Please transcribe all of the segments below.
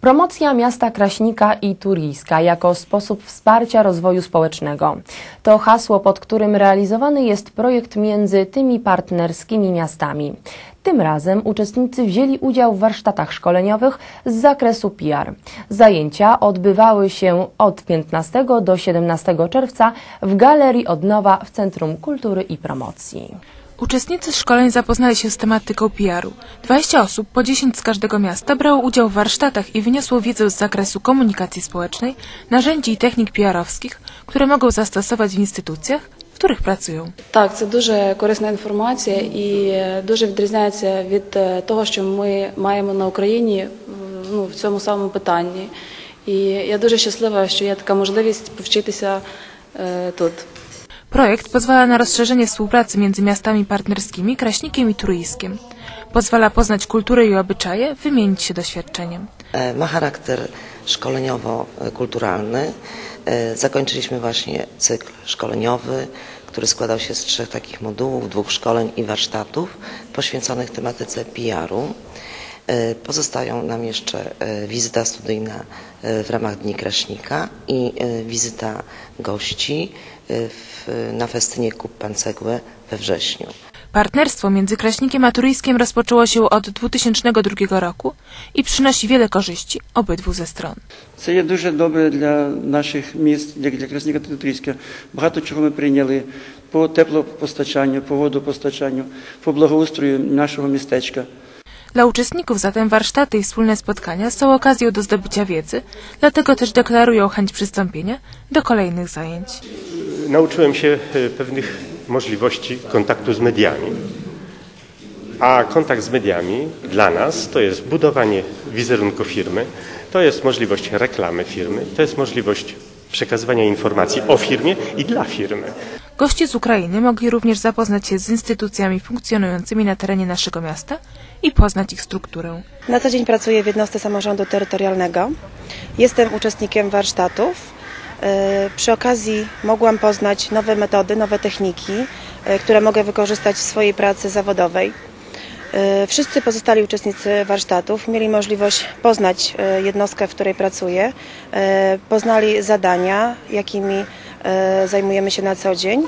Promocja miasta Kraśnika i Turijska jako sposób wsparcia rozwoju społecznego. To hasło, pod którym realizowany jest projekt między tymi partnerskimi miastami. Tym razem uczestnicy wzięli udział w warsztatach szkoleniowych z zakresu PR. Zajęcia odbywały się od 15 do 17 czerwca w Galerii Odnowa w Centrum Kultury i Promocji. Uczestnicy szkoleń zapoznali się z tematyką PR-u. 20 osób, po 10 z każdego miasta, brało udział w warsztatach i wyniosło wiedzę z zakresu komunikacji społecznej, narzędzi i technik PR-owskich, które mogą zastosować w instytucjach, w których pracują. Так, це дуже корисна інформація і е, дуже відрізняється від е, того, що ми маємо на Україні е, ну, в цьому самому питанні. І я дуже щаслива, що є така можливість повчитися е, тут. Projekt pozwala na rozszerzenie współpracy między miastami partnerskimi Kraśnikiem i Trójskiem. Pozwala poznać kulturę i obyczaje, wymienić się doświadczeniem. E, ma charakter szkoleniowo-kulturalny. E, Zakończyliśmy właśnie cykl szkoleniowy, który składał się z trzech takich modułów, dwóch szkoleń i warsztatów poświęconych tematyce PR-u. E, Pozostają nam jeszcze e, wizyta studyjna e, w ramach Dni Kraśnika i e, wizyta gości e, w, na festynie Kup Pan Cegłę we wrześniu. Partnerstwo między Kraśnikiem a Turyjskiem rozpoczęło się od 2002 roku i przynosi wiele korzyści obydwu ze stron. Це є дуже добре для наших міст, як для Красника та Тутрійська. Багато чого ми прийняли по теплопостачанню, по водопостачанню, по благоустрою нашого містечка. Dla uczestników zatem warsztaty i wspólne spotkania są okazją do zdobycia wiedzy, dlatego też deklarują chęć przystąpienia do kolejnych zajęć. nauczyłem się e, pewnych możliwości kontaktu z mediami. A kontakt z mediami dla nas to jest budowanie wizerunku firmy, to jest możliwość reklamy firmy, to jest możliwość przekazywania informacji o firmie i dla firmy. Goście z Ukrainy mogli również zapoznać się z instytucjami funkcjonującymi na terenie naszego miasta i poznać ich strukturę. Na co dzień pracuję w jednostce samorządu terytorialnego. Jestem uczestnikiem warsztatów. E, Przy okazji mogłam poznać nowe metody, nowe techniki, e, które mogę wykorzystać w swojej pracy zawodowej. E, Wszyscy pozostali uczestnicy warsztatów mieli możliwość poznać jednostkę, w której pracuję, poznali zadania, jakimi zajmujemy się na co dzień,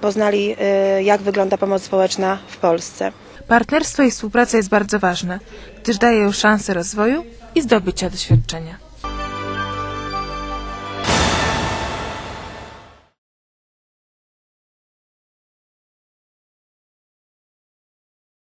poznali, e, jak wygląda pomoc społeczna w Polsce. Partnerstwo i współpraca jest bardzo ważna, gdyż daje szansę rozwoju i zdobycia doświadczenia.